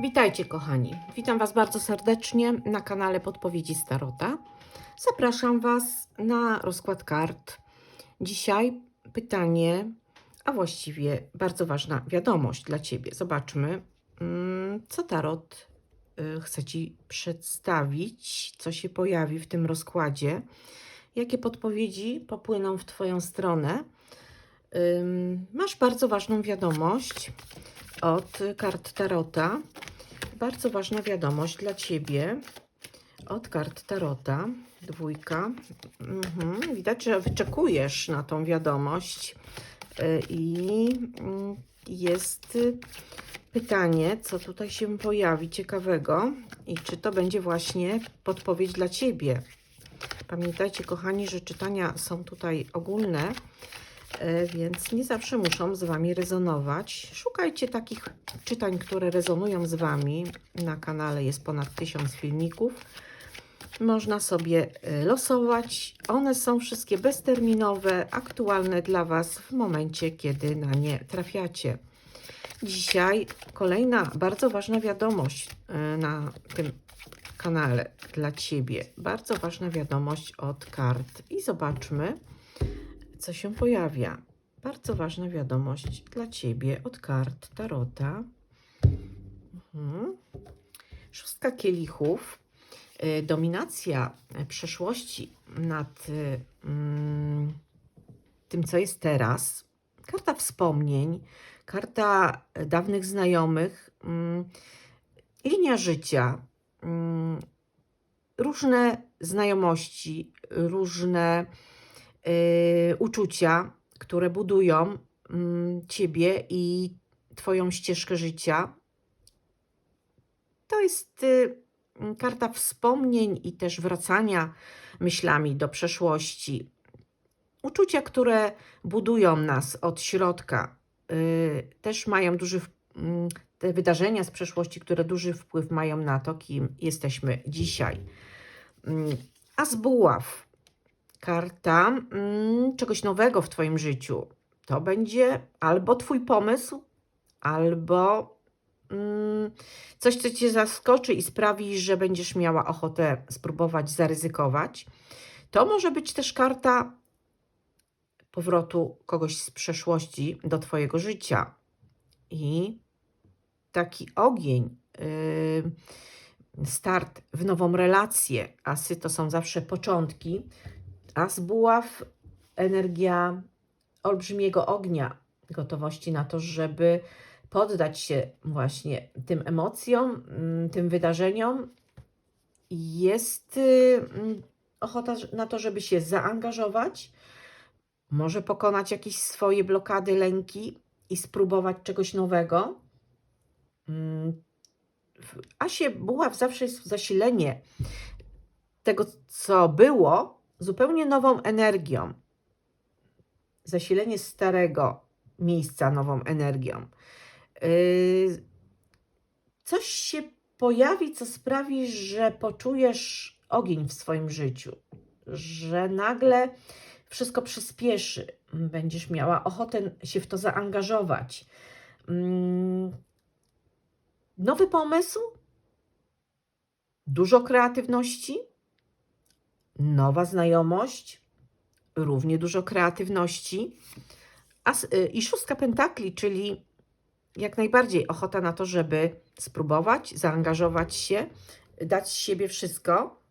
Witajcie kochani. Witam Was bardzo serdecznie na kanale Podpowiedzi Starota. Zapraszam Was na rozkład kart. Dzisiaj pytanie, a właściwie bardzo ważna wiadomość dla Ciebie. Zobaczmy, mm, co Tarot y, chce Ci przedstawić, co się pojawi w tym rozkładzie, jakie podpowiedzi popłyną w Twoją stronę. Masz bardzo ważną wiadomość od kart Tarota. Bardzo ważna wiadomość dla Ciebie od kart Tarota. Dwójka. Mhm. Widać, że wyczekujesz na tą wiadomość Y, i mm, jest pytanie, co tutaj się pojawi ciekawego i czy to będzie właśnie podpowiedź dla Ciebie. Pamiętajcie, kochani, że czytania są tutaj ogólne, e, więc nie zawsze muszą z Wami rezonować. Szukajcie takich czytań, które rezonują z Wami. Na kanale jest ponad tysiąc filmików. Można sobie e, losować. One są wszystkie bezterminowe, aktualne dla Was w momencie, kiedy na nie trafiacie. Dzisiaj kolejna bardzo ważna wiadomość e, na tym kanale dla Ciebie. Bardzo ważna wiadomość od kart. I zobaczmy, co się pojawia. Bardzo ważna wiadomość dla Ciebie od kart Tarota. Mhm. Szóstka kielichów. Y, Dominacja y, przeszłości nad y, mm, tym, co jest teraz. Karta wspomnień, karta dawnych znajomych, mm, linia życia, mm, różne znajomości, różne uczucia, które budują mm, ciebie i twoją ścieżkę życia. To jest y, karta wspomnień i też wracania myślami do przeszłości. Uczucia, które budują nas od środka, y, też mają duży mm, te wydarzenia z przeszłości, które duży wpływ mają na to, kim jesteśmy dzisiaj. Mm, A z buław, karta mm, czegoś nowego w Twoim życiu. To będzie albo Twój pomysł, albo mm, coś, co Cię zaskoczy i sprawi, że będziesz miała ochotę spróbować zaryzykować. To może być też karta powrotu kogoś z przeszłości do Twojego życia. I taki ogień, yy, start w nową relację. Asy to są zawsze początki, a z buław energia olbrzymiego ognia, gotowości na to, żeby poddać się właśnie tym emocjom, mm, tym wydarzeniom. Jest mm, ochota na to, żeby się zaangażować, może pokonać jakieś swoje blokady, lęki i spróbować czegoś nowego. Mm, w Asie buław zawsze jest zasilenie tego, co było, zupełnie nową energią. Zasilenie starego miejsca nową energią. Yy, Coś się pojawi, co sprawi, że poczujesz ogień w swoim życiu, że nagle wszystko przyspieszy, będziesz miała ochotę się w to zaangażować. Mm, Nowy pomysł, dużo kreatywności, nowa znajomość, równie dużo kreatywności. Y, I szóstka pentakli, czyli jak najbardziej ochota na to, żeby spróbować, zaangażować się, dać z siebie wszystko.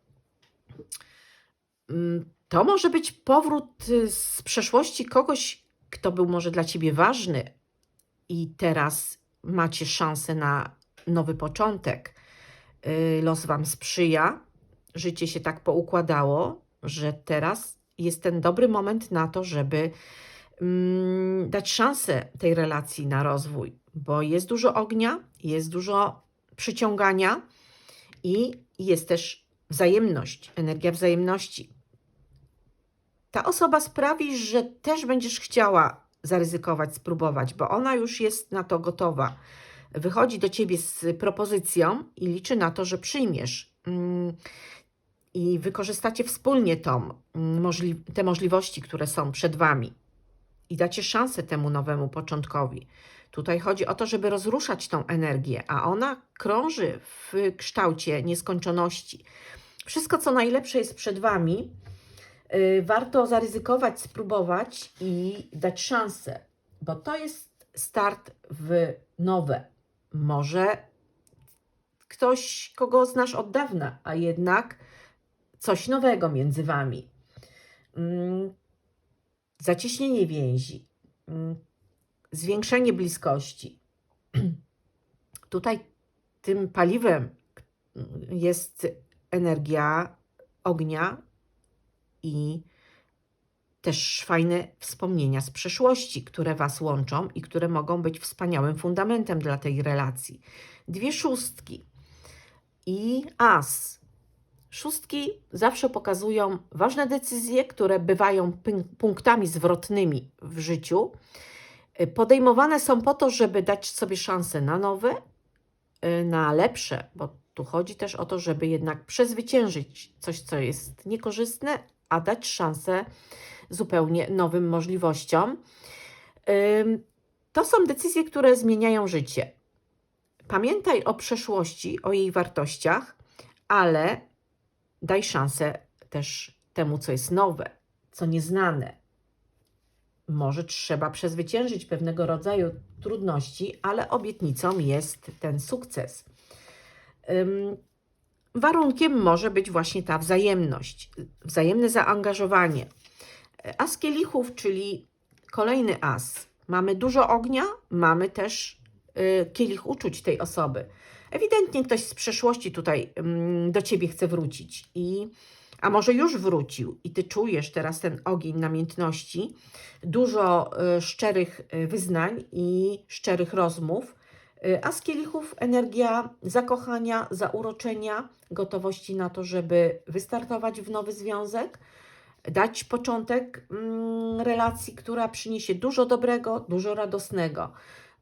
Mm, To może być powrót y, z przeszłości kogoś, kto był może dla ciebie ważny i teraz macie szansę na nowy początek. Y, Los wam sprzyja, życie się tak poukładało, że teraz jest ten dobry moment na to, żeby mm, dać szansę tej relacji na rozwój, bo jest dużo ognia, jest dużo przyciągania i jest też wzajemność, energia wzajemności. Ta osoba sprawi, że też będziesz chciała zaryzykować, spróbować, bo ona już jest na to gotowa. Wychodzi do ciebie z propozycją i liczy na to, że przyjmiesz. I wykorzystacie wspólnie tą, mm, możli- te możliwości, które są przed wami i dacie szansę temu nowemu początkowi. Tutaj chodzi o to, żeby rozruszać tą energię, a ona krąży w kształcie nieskończoności. Wszystko, co najlepsze jest przed Wami, y, warto zaryzykować, spróbować i dać szansę, bo to jest start w nowe. Może ktoś, kogo znasz od dawna, a jednak coś nowego między Wami. Mm, Zacieśnienie więzi, mm, zwiększenie bliskości. Tutaj tym paliwem jest energia ognia i też fajne wspomnienia z przeszłości, które Was łączą i które mogą być wspaniałym fundamentem dla tej relacji. Dwie szóstki i as. Szóstki zawsze pokazują ważne decyzje, które bywają punktami zwrotnymi w życiu. Y, Podejmowane są po to, żeby dać sobie szansę na nowe, y, na lepsze, bo tu chodzi też o to, żeby jednak przezwyciężyć coś, co jest niekorzystne, a dać szansę zupełnie nowym możliwościom. To są decyzje, które zmieniają życie. Pamiętaj o przeszłości, o jej wartościach, ale daj szansę też temu, co jest nowe, co nieznane. Może trzeba przezwyciężyć pewnego rodzaju trudności, ale obietnicą jest ten sukces. Warunkiem może być właśnie ta wzajemność, wzajemne zaangażowanie. As kielichów, czyli kolejny as. Mamy dużo ognia, mamy też y, kielich uczuć tej osoby. Ewidentnie ktoś z przeszłości tutaj ym, do ciebie chce wrócić i a może już wrócił i ty czujesz teraz ten ogień namiętności, dużo y, szczerych y, wyznań i szczerych rozmów, y, a z kielichów energia zakochania, zauroczenia, gotowości na to, żeby wystartować w nowy związek, dać początek mm, relacji, która przyniesie dużo dobrego, dużo radosnego.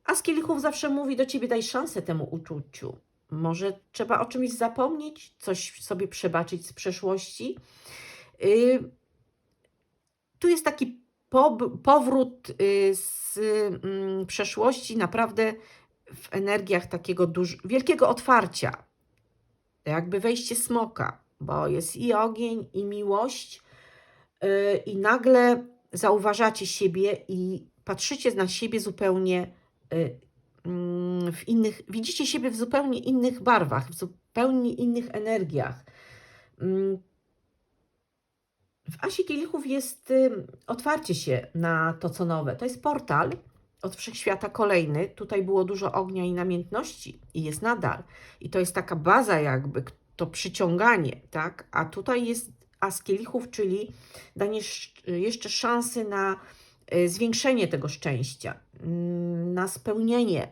A z kielichów zawsze mówi do ciebie: daj szansę temu uczuciu. Może trzeba o czymś zapomnieć, coś sobie przebaczyć z przeszłości. Y, tu jest taki powrót y, z mm, przeszłości, naprawdę w energiach takiego wielkiego otwarcia. Jakby wejście smoka, bo jest i ogień, i miłość, y, i nagle zauważacie siebie i patrzycie na siebie zupełnie w innych, widzicie siebie w zupełnie innych barwach, w zupełnie innych energiach. Mm, W Asi Kielichów jest ym, otwarcie się na to, co nowe. To jest portal od wszechświata kolejny. Tutaj było dużo ognia i namiętności i jest nadal. I to jest taka baza jakby, to przyciąganie, tak? A tutaj jest As Kielichów, czyli danie sz- jeszcze szansy na y, zwiększenie tego szczęścia, mm, na spełnienie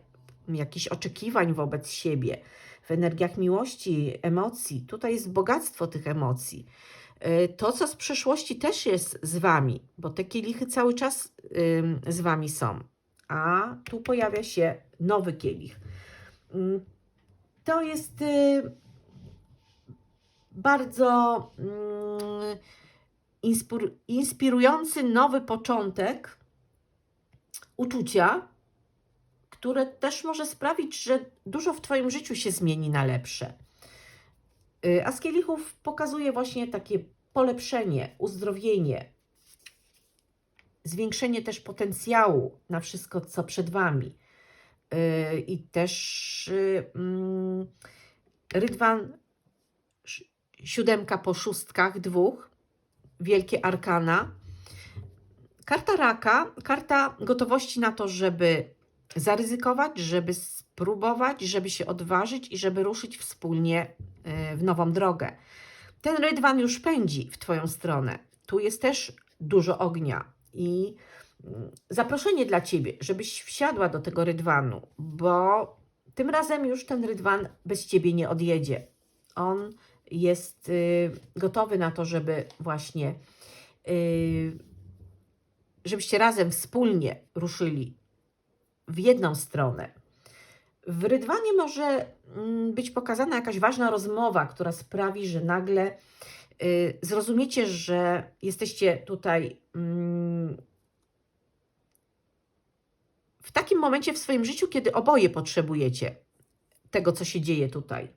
jakichś oczekiwań wobec siebie w energiach miłości, emocji. Tutaj jest bogactwo tych emocji. Y, To, co z przeszłości, też jest z wami, bo te kielichy cały czas z wami są. A tu pojawia się nowy kielich. Ym, To jest y, bardzo mm, inspir- inspirujący nowy początek uczucia, które też może sprawić, że dużo w Twoim życiu się zmieni na lepsze. Y, A z kielichów pokazuje właśnie takie polepszenie, uzdrowienie, zwiększenie też potencjału na wszystko, co przed Wami. Y, I też y, mm, rydwan siódemka po szóstkach, dwóch, wielkie arkana. Karta raka, karta gotowości na to, żeby zaryzykować, żeby spróbować, żeby się odważyć i żeby ruszyć wspólnie y, w nową drogę. Ten rydwan już pędzi w Twoją stronę. Tu jest też dużo ognia i mm, zaproszenie dla Ciebie, żebyś wsiadła do tego rydwanu, bo tym razem już ten rydwan bez Ciebie nie odjedzie. On jest y, gotowy na to, żeby właśnie, y, żebyście razem wspólnie ruszyli w jedną stronę. W rydwanie może mm, być pokazana jakaś ważna rozmowa, która sprawi, że nagle y, zrozumiecie, że jesteście tutaj mm, w takim momencie w swoim życiu, kiedy oboje potrzebujecie tego, co się dzieje tutaj.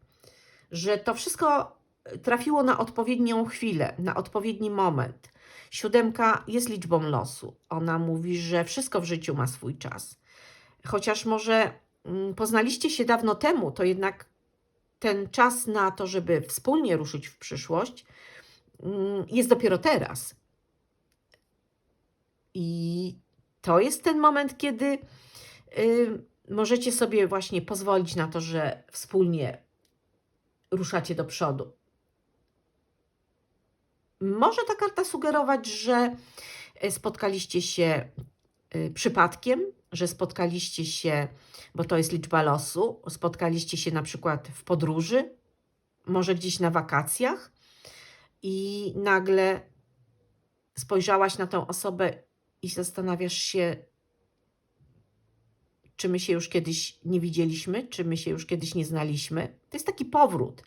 Że to wszystko trafiło na odpowiednią chwilę, na odpowiedni moment. Siódemka jest liczbą losu. Ona mówi, że wszystko w życiu ma swój czas. Chociaż może mm, poznaliście się dawno temu, to jednak ten czas na to, żeby wspólnie ruszyć w przyszłość, mm, jest dopiero teraz. I to jest ten moment, kiedy y, możecie sobie właśnie pozwolić na to, że wspólnie ruszacie do przodu. Może ta karta sugerować, że y, spotkaliście się y, przypadkiem, że spotkaliście się, bo to jest liczba losu, spotkaliście się na przykład w podróży, może gdzieś na wakacjach i nagle spojrzałaś na tą osobę i zastanawiasz się, czy my się już kiedyś nie widzieliśmy, czy my się już kiedyś nie znaliśmy. To jest taki powrót.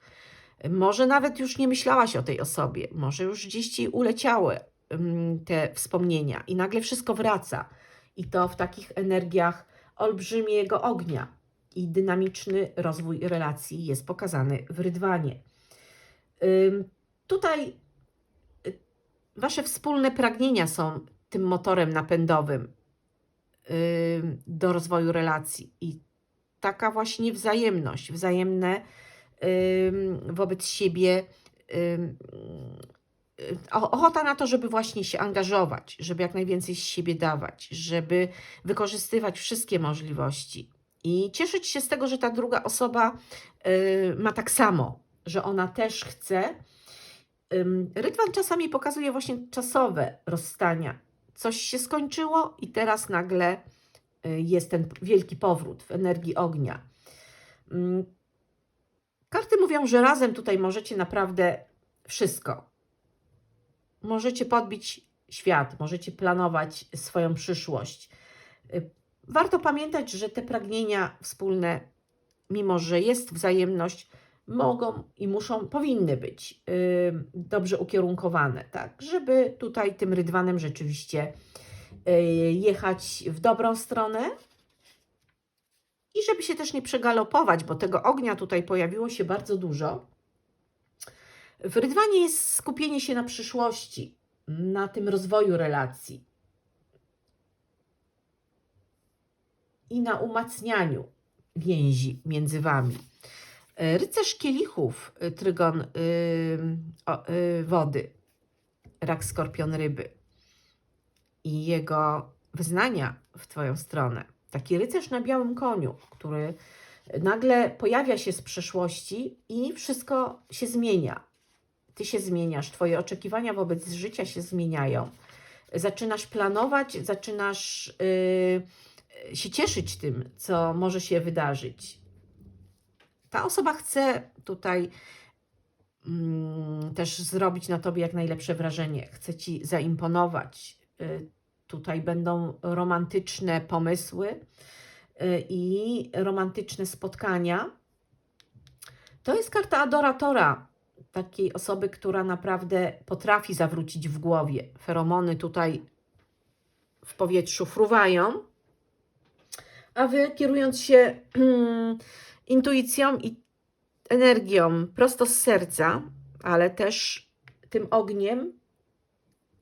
Może nawet już nie myślałaś o tej osobie, może już gdzieś ci uleciały mm, te wspomnienia i nagle wszystko wraca. I to w takich energiach olbrzymiego ognia. I dynamiczny rozwój relacji jest pokazany w rydwanie. Tutaj y, wasze wspólne pragnienia są tym motorem napędowym ym, do rozwoju relacji. I taka właśnie wzajemność, wzajemne wobec siebie ochota na to, żeby właśnie się angażować, żeby jak najwięcej z siebie dawać, żeby wykorzystywać wszystkie możliwości i cieszyć się z tego, że ta druga osoba y, ma tak samo, że ona też chce. Rydwan czasami pokazuje właśnie czasowe rozstania. Coś się skończyło i teraz nagle y, jest ten wielki powrót w energii ognia. Karty mówią, że razem tutaj możecie naprawdę wszystko. Możecie podbić świat, możecie planować swoją przyszłość. Warto pamiętać, że te pragnienia wspólne, mimo że jest wzajemność, mogą i muszą, powinny być y, dobrze ukierunkowane, tak, żeby tutaj tym rydwanem rzeczywiście y, jechać w dobrą stronę i żeby się też nie przegalopować, bo tego ognia tutaj pojawiło się bardzo dużo. W rydwanie jest skupienie się na przyszłości, na tym rozwoju relacji i na umacnianiu więzi między wami. Rycerz kielichów, y, trygon y, o, y, wody, rak, skorpion, ryby i jego wyznania w Twoją stronę. Taki rycerz na białym koniu, który nagle pojawia się z przeszłości i wszystko się zmienia. Ty się zmieniasz, Twoje oczekiwania wobec życia się zmieniają. Zaczynasz planować, zaczynasz yy, się cieszyć tym, co może się wydarzyć. Ta osoba chce tutaj mm, też zrobić na tobie jak najlepsze wrażenie, chce ci zaimponować. Tutaj będą romantyczne pomysły y, i romantyczne spotkania. To jest karta adoratora, takiej osoby, która naprawdę potrafi zawrócić w głowie. Feromony tutaj w powietrzu fruwają, a wy kierując się intuicją i energią prosto z serca, ale też tym ogniem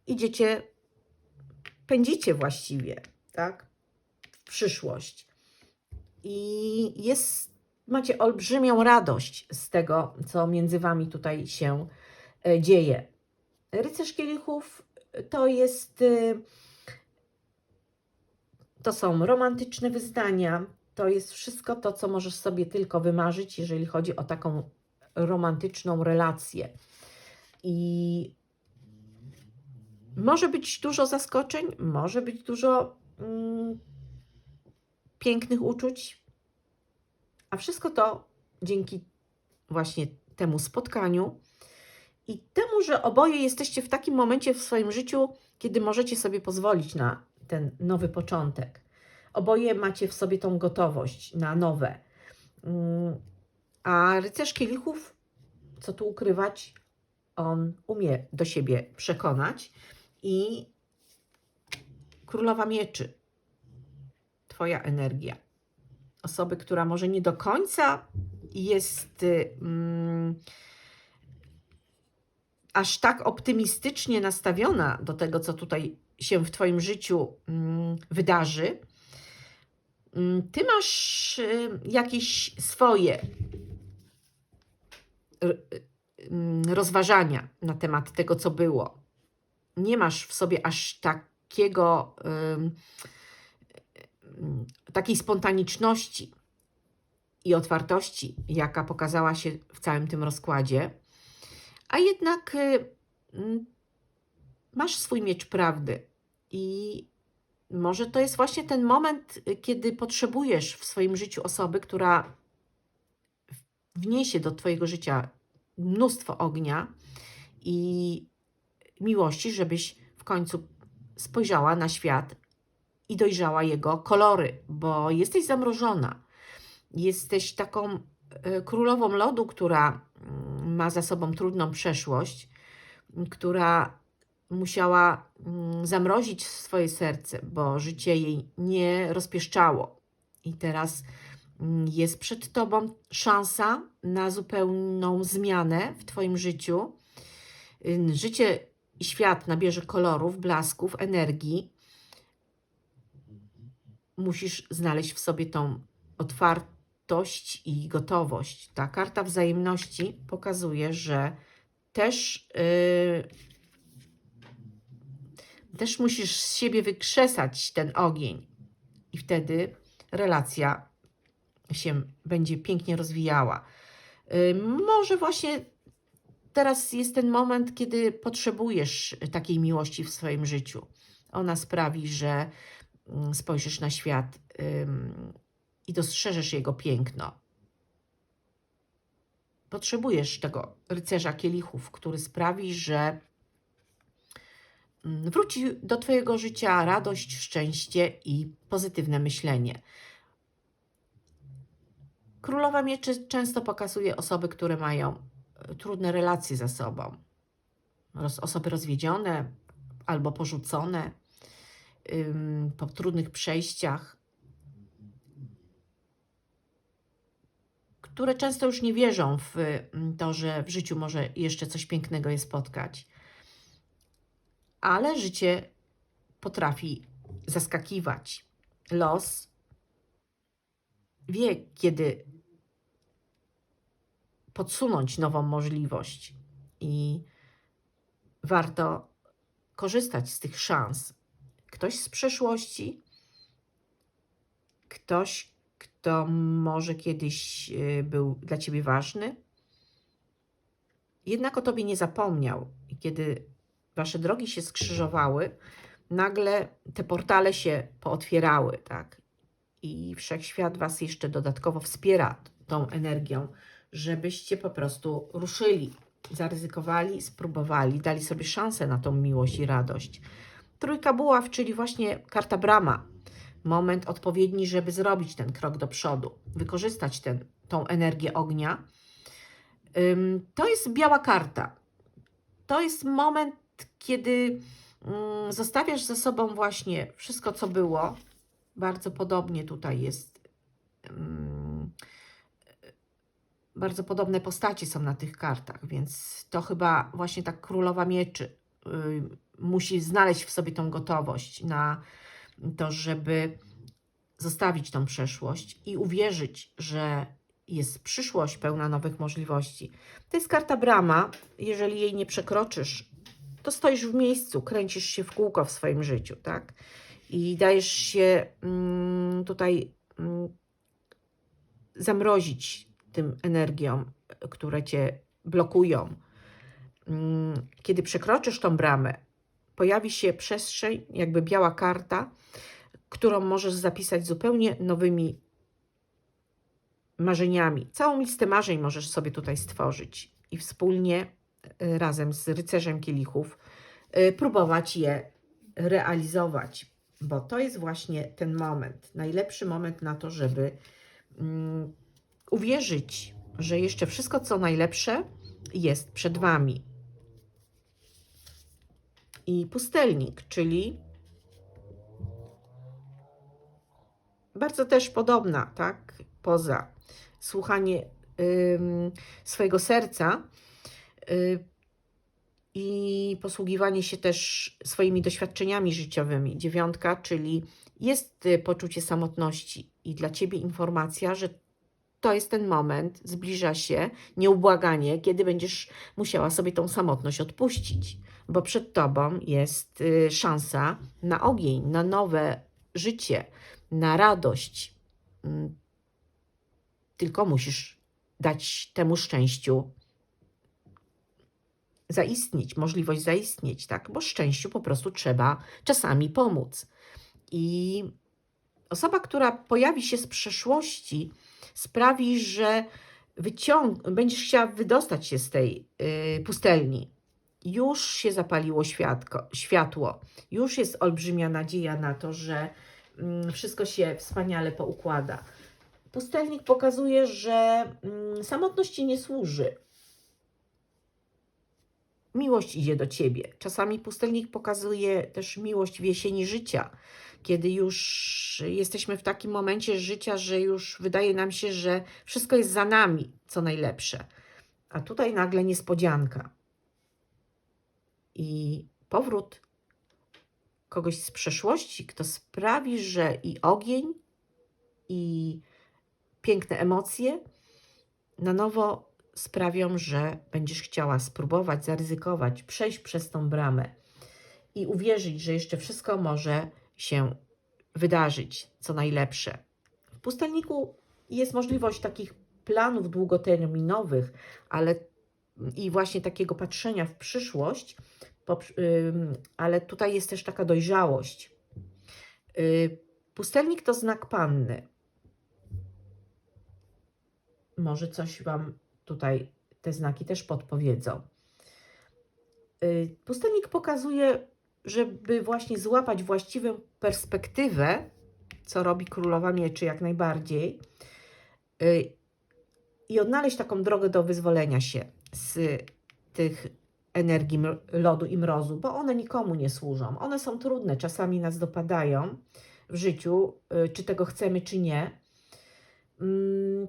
idziecie, pędzicie właściwie, tak? W przyszłość. I jest, macie olbrzymią radość z tego, co między wami tutaj się e, dzieje. Rycerz kielichów to jest, y, to są romantyczne wyznania, to jest wszystko to, co możesz sobie tylko wymarzyć, jeżeli chodzi o taką romantyczną relację. I może być dużo zaskoczeń, może być dużo mm, pięknych uczuć, a wszystko to dzięki właśnie temu spotkaniu i temu, że oboje jesteście w takim momencie w swoim życiu, kiedy możecie sobie pozwolić na ten nowy początek. Oboje macie w sobie tą gotowość na nowe. Mm, A rycerz kielichów, co tu ukrywać, on umie do siebie przekonać i królowa mieczy. Twoja energia. Osoby, która może nie do końca jest y, mm, aż tak optymistycznie nastawiona do tego, co tutaj się w Twoim życiu mm, wydarzy. Mm, Ty masz y, jakieś swoje r- y, mm, rozważania na temat tego, co było. Nie masz w sobie aż takiego, takiej spontaniczności i otwartości, jaka pokazała się w całym tym rozkładzie, a jednak y, mm, masz swój miecz prawdy. I może to jest właśnie ten moment, y, kiedy potrzebujesz w swoim życiu osoby, która wniesie do Twojego życia mnóstwo ognia i miłości, żebyś w końcu spojrzała na świat i dojrzała jego kolory, bo jesteś zamrożona. Jesteś taką e, królową lodu, która mm, ma za sobą trudną przeszłość, która musiała mm, zamrozić swoje serce, bo życie jej nie rozpieszczało. I teraz mm, jest przed Tobą szansa na zupełną zmianę w Twoim życiu. Życie świat nabierze kolorów, blasków, energii. Musisz znaleźć w sobie tą otwartość i gotowość. Ta karta wzajemności pokazuje, że też, yy, też musisz z siebie wykrzesać ten ogień, i wtedy relacja się będzie pięknie rozwijała. Yy, Może właśnie teraz jest ten moment, kiedy potrzebujesz takiej miłości w swoim życiu. Ona sprawi, że mm, spojrzysz na świat i dostrzeżesz jego piękno. Potrzebujesz tego rycerza kielichów, który sprawi, że mm, wróci do Twojego życia radość, szczęście i pozytywne myślenie. Królowa Mieczy często pokazuje osoby, które mają trudne relacje ze sobą. Osoby rozwiedzione albo porzucone po trudnych przejściach, które często już nie wierzą w to, że w życiu może jeszcze coś pięknego je spotkać. Ale życie potrafi zaskakiwać. Los wie, kiedy podsunąć nową możliwość i warto korzystać z tych szans. Ktoś z przeszłości, ktoś, kto może kiedyś y, był dla ciebie ważny, jednak o tobie nie zapomniał. I kiedy wasze drogi się skrzyżowały, nagle te portale się pootwierały, tak? I wszechświat was jeszcze dodatkowo wspiera tą energią, żebyście po prostu ruszyli, zaryzykowali, spróbowali, dali sobie szansę na tą miłość i radość. Trójka buław, czyli właśnie karta brama. Moment odpowiedni, żeby zrobić ten krok do przodu, wykorzystać ten, tą energię ognia. To jest biała karta. To jest moment, kiedy mm, zostawiasz za sobą właśnie wszystko, co było. Bardzo podobnie tutaj jest. Bardzo podobne postacie są na tych kartach, więc to chyba właśnie tak królowa mieczy y, musi znaleźć w sobie tą gotowość na to, żeby zostawić tą przeszłość i uwierzyć, że jest przyszłość pełna nowych możliwości. To jest karta brama. Jeżeli jej nie przekroczysz, to stoisz w miejscu, kręcisz się w kółko w swoim życiu, tak? I dajesz się mm, tutaj mm, zamrozić tym energiom, które cię blokują. Mm, Kiedy przekroczysz tą bramę, pojawi się przestrzeń, jakby biała karta, którą możesz zapisać zupełnie nowymi marzeniami. Całą listę marzeń możesz sobie tutaj stworzyć i wspólnie y, razem z rycerzem kielichów y, próbować je realizować, bo to jest właśnie ten moment, najlepszy moment na to, żeby mm, uwierzyć, że jeszcze wszystko, co najlepsze, jest przed Wami. I pustelnik, czyli bardzo też podobna, tak? Poza słuchanie swojego serca y, i posługiwanie się też swoimi doświadczeniami życiowymi. Dziewiątka, czyli jest y, poczucie samotności i dla ciebie informacja, że to jest ten moment, zbliża się nieubłaganie, kiedy będziesz musiała sobie tą samotność odpuścić, bo przed tobą jest y, szansa na ogień, na nowe życie, na radość. Mm, Tylko musisz dać temu szczęściu zaistnieć, możliwość zaistnieć, tak? Bo szczęściu po prostu trzeba czasami pomóc. I osoba, która pojawi się z przeszłości, sprawi, że wyciąg- będziesz chciała wydostać się z tej y, pustelni. Już się zapaliło światko, światło, już jest olbrzymia nadzieja na to, że mm, wszystko się wspaniale poukłada. Pustelnik pokazuje, że mm, samotność ci nie służy. Miłość idzie do ciebie. Czasami pustelnik pokazuje też miłość w jesieni życia, kiedy już jesteśmy w takim momencie życia, że już wydaje nam się, że wszystko jest za nami, co najlepsze. A tutaj nagle niespodzianka. I powrót kogoś z przeszłości, kto sprawi, że i ogień, i piękne emocje na nowo sprawią, że będziesz chciała spróbować, zaryzykować, przejść przez tą bramę i uwierzyć, że jeszcze wszystko może się wydarzyć, co najlepsze. W pustelniku jest możliwość takich planów długoterminowych, ale i właśnie takiego patrzenia w przyszłość, ale tutaj jest też taka dojrzałość. Y, Pustelnik to znak panny. Może coś Wam tutaj te znaki też podpowiedzą. Y, Pustelnik pokazuje, żeby właśnie złapać właściwą perspektywę, co robi Królowa Mieczy jak najbardziej, y, i odnaleźć taką drogę do wyzwolenia się z tych energii lodu i mrozu, bo one nikomu nie służą. One są trudne, czasami nas dopadają w życiu, y, czy tego chcemy, czy nie. Mm,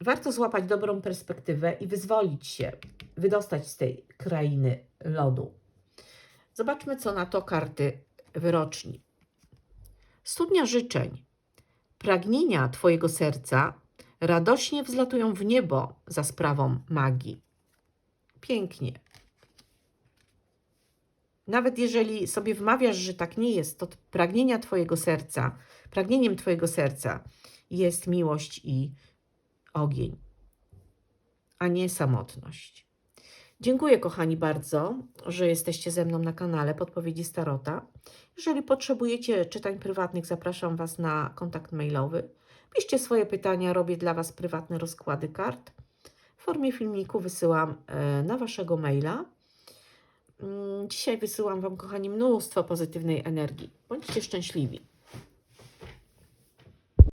Warto złapać dobrą perspektywę i wyzwolić się, wydostać z tej krainy lodu. Zobaczmy, co na to karty wyroczni. Studnia życzeń. Pragnienia Twojego serca radośnie wzlatują w niebo za sprawą magii. Pięknie. Nawet jeżeli sobie wmawiasz, że tak nie jest, to pragnienia Twojego serca, pragnieniem Twojego serca jest miłość i ogień, a nie samotność. Dziękuję, kochani, bardzo, że jesteście ze mną na kanale Podpowiedzi Starota. Jeżeli potrzebujecie czytań prywatnych, zapraszam Was na kontakt mailowy. Piszcie swoje pytania, robię dla Was prywatne rozkłady kart. W formie filmiku wysyłam e, na Waszego maila. Mm, Dzisiaj wysyłam Wam, kochani, mnóstwo pozytywnej energii. Bądźcie szczęśliwi.